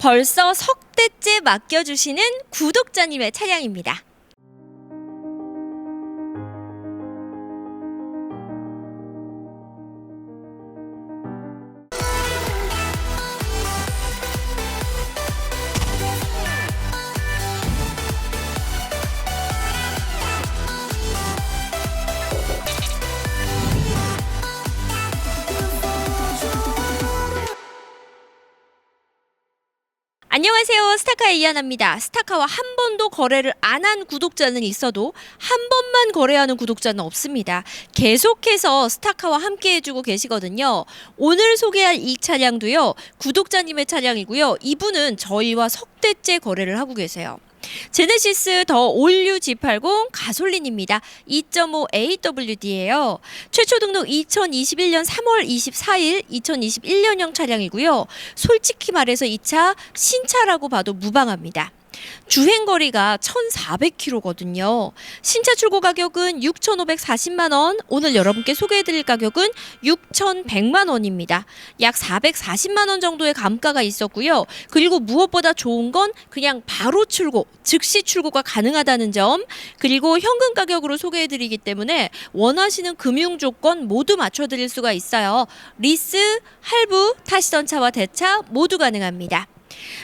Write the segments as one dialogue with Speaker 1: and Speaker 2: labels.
Speaker 1: 벌써 석 대째 맡겨주시는 구독자님의 차량입니다. 안녕하세요. 스타카의 이하나입니다. 스타카와 한 번도 거래를 안 한 구독자는 있어도 한 번만 거래하는 구독자는 없습니다. 계속해서 스타카와 함께 해주고 계시거든요. 오늘 소개할 이 차량도요. 구독자님의 차량이고요. 이분은 저희와 석 대째 거래를 하고 계세요. 제네시스 더 올류 G80 가솔린입니다. 2.5 AWD예요. 최초 등록 2021년 3월 24일 2021년형 차량이고요. 솔직히 말해서 이 차 신차라고 봐도 무방합니다. 주행 거리가 1,400km거든요. 신차 출고 가격은 6,540만 원. 오늘 여러분께 소개해 드릴 가격은 6,100만 원입니다. 약 440만 원 정도의 감가가 있었고요. 그리고 무엇보다 좋은 건 그냥 바로 출고, 즉시 출고가 가능하다는 점. 그리고 현금 가격으로 소개해 드리기 때문에 원하시는 금융 조건 모두 맞춰 드릴 수가 있어요. 리스, 할부, 타시던 차와 대차 모두 가능합니다.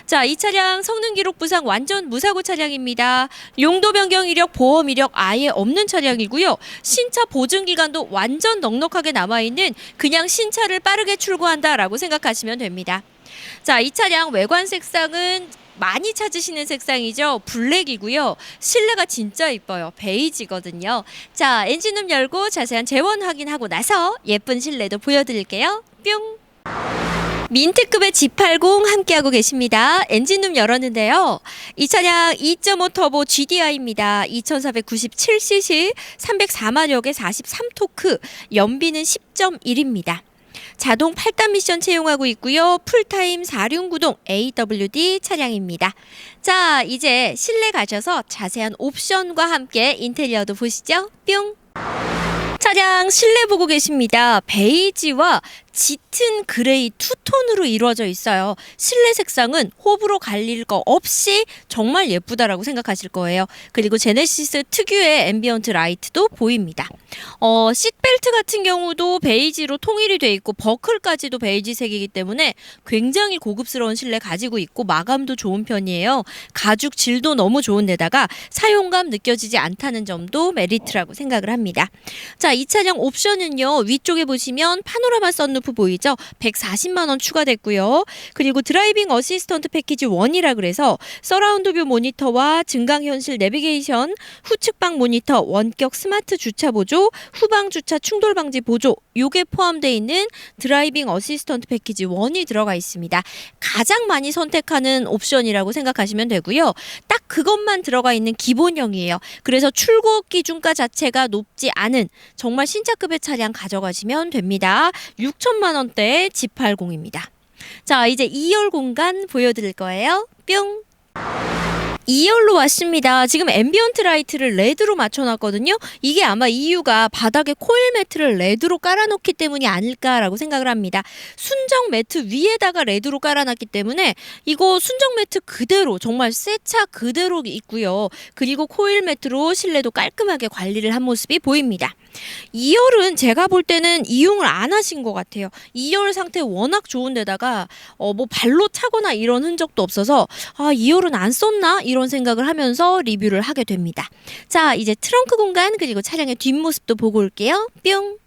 Speaker 1: 자, 이 차량 성능 기록 부상 완전 무사고 차량입니다. 용도 변경 이력, 보험 이력 아예 없는 차량이고요. 신차 보증 기간도 완전 넉넉하게 남아 있는 그냥 신차를 빠르게 출고한다라고 생각하시면 됩니다. 자, 이 차량 외관 색상은 많이 찾으시는 색상이죠. 블랙이고요. 실내가 진짜 이뻐요. 베이지거든요. 자, 엔진룸 열고 자세한 재원 확인하고 나서 예쁜 실내도 보여드릴게요. 뿅. 민트급의 G80 함께하고 계십니다. 엔진룸 열었는데요. 이 차량 2.5 터보 GDI입니다. 2497cc, 304마력의 43토크, 연비는 10.1입니다. 자동 8단 미션 채용하고 있고요. 풀타임 4륜구동 AWD 차량입니다. 자, 이제 실내 가셔서 자세한 옵션과 함께 인테리어도 보시죠. 뿅! 차량 실내 보고 계십니다. 베이지와 짙 은 그레이 투톤으로 이루어져 있어요. 실내 색상은 호불호 갈릴 거 없이 정말 예쁘다라고 생각하실 거예요. 그리고 제네시스 특유의 앰비언트 라이트도 보입니다. 어, 시트벨트 같은 경우도 베이지로 통일이 돼 있고 버클까지도 베이지색이기 때문에 굉장히 고급스러운 실내 가지고 있고 마감도 좋은 편이에요. 가죽 질도 너무 좋은 데다가 사용감 느껴지지 않다는 점도 메리트라고 생각을 합니다. 자, 이 차량 옵션은요. 위쪽에 보시면 파노라마 썬루프 보이죠? 140만 원 추가됐고요. 그리고 드라이빙 어시스턴트 패키지 1이라 그래서 서라운드 뷰 모니터와 증강 현실 내비게이션, 후측방 모니터, 원격 스마트 주차 보조, 후방 주차 충돌 방지 보조 요게 포함되어 있는 드라이빙 어시스턴트 패키지 1이 들어가 있습니다. 가장 많이 선택하는 옵션이라고 생각하시면 되고요. 딱 그것만 들어가 있는 기본형이에요. 그래서 출고 기준가 자체가 높지 않은 정말 신차급의 차량 가져가시면 됩니다. 6천만 원대 G80입니다. 자, 이제 2열 공간 보여드릴 거예요. 뿅. 2열로 왔습니다. 지금 앰비언트 라이트를 레드로 맞춰놨거든요. 이게 아마 이유가 바닥에 코일 매트를 레드로 깔아놓기 때문이 아닐까라고 생각을 합니다. 순정 매트 위에다가 레드로 깔아놨기 때문에 이거 순정 매트 그대로 정말 새 차 그대로 있고요. 그리고 코일 매트로 실내도 깔끔하게 관리를 한 모습이 보입니다. 2열은 제가 볼 때는 이용을 안 하신 것 같아요. 2열 상태 워낙 좋은데다가 어 뭐 발로 차거나 이런 흔적도 없어서 아 2열은 안 썼나 이런 생각을 하면서 리뷰를 하게 됩니다. 자 이제 트렁크 공간 그리고 차량의 뒷모습도 보고 올게요. 뿅.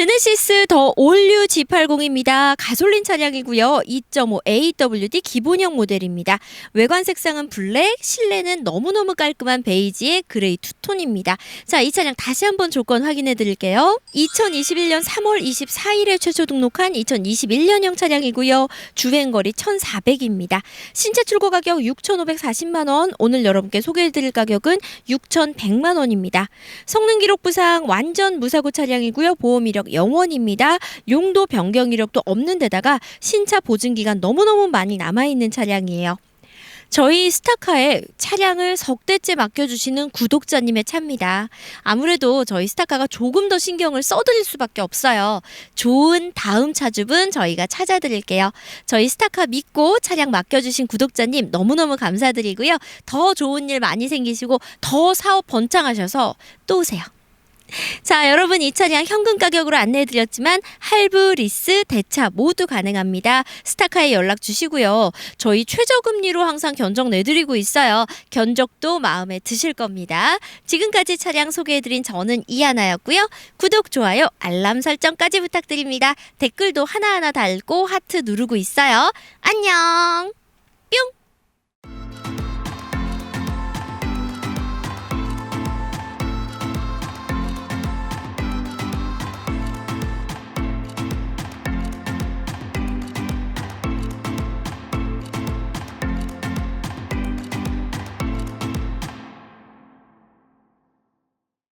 Speaker 1: 제네시스 더 올류 G80입니다. 가솔린 차량이고요. 2.5 AWD 기본형 모델입니다. 외관 색상은 블랙, 실내는 너무너무 깔끔한 베이지의 그레이 투톤입니다. 자, 이 차량 다시 한번 조건 확인해 드릴게요. 2021년 3월 24일에 최초 등록한 2021년형 차량이고요. 주행 거리 1,400입니다. 신차 출고 가격 6,540만 원. 오늘 여러분께 소개해 드릴 가격은 6,100만 원입니다. 성능 기록 부상 완전 무사고 차량이고요. 보험 이력 영원입니다. 용도 변경 이력도 없는 데다가 신차 보증 기간 너무너무 많이 남아 있는 차량이에요. 저희 스타카에 차량을 석 대째 맡겨주시는 구독자님의 차입니다. 아무래도 저희 스타카가 조금 더 신경을 써드릴 수밖에 없어요. 좋은 다음 차주분 저희가 찾아드릴게요. 저희 스타카 믿고 차량 맡겨주신 구독자님 너무너무 감사드리고요. 더 좋은 일 많이 생기시고 더 사업 번창하셔서 또 오세요. 자, 여러분 이 차량 현금 가격으로 안내해드렸지만 할부, 리스, 대차 모두 가능합니다. 스타카에 연락 주시고요. 저희 최저금리로 항상 견적 내드리고 있어요. 견적도 마음에 드실 겁니다. 지금까지 차량 소개해드린 저는 이하나였고요. 구독, 좋아요, 알람 설정까지 부탁드립니다. 댓글도 하나하나 달고 하트 누르고 있어요. 안녕!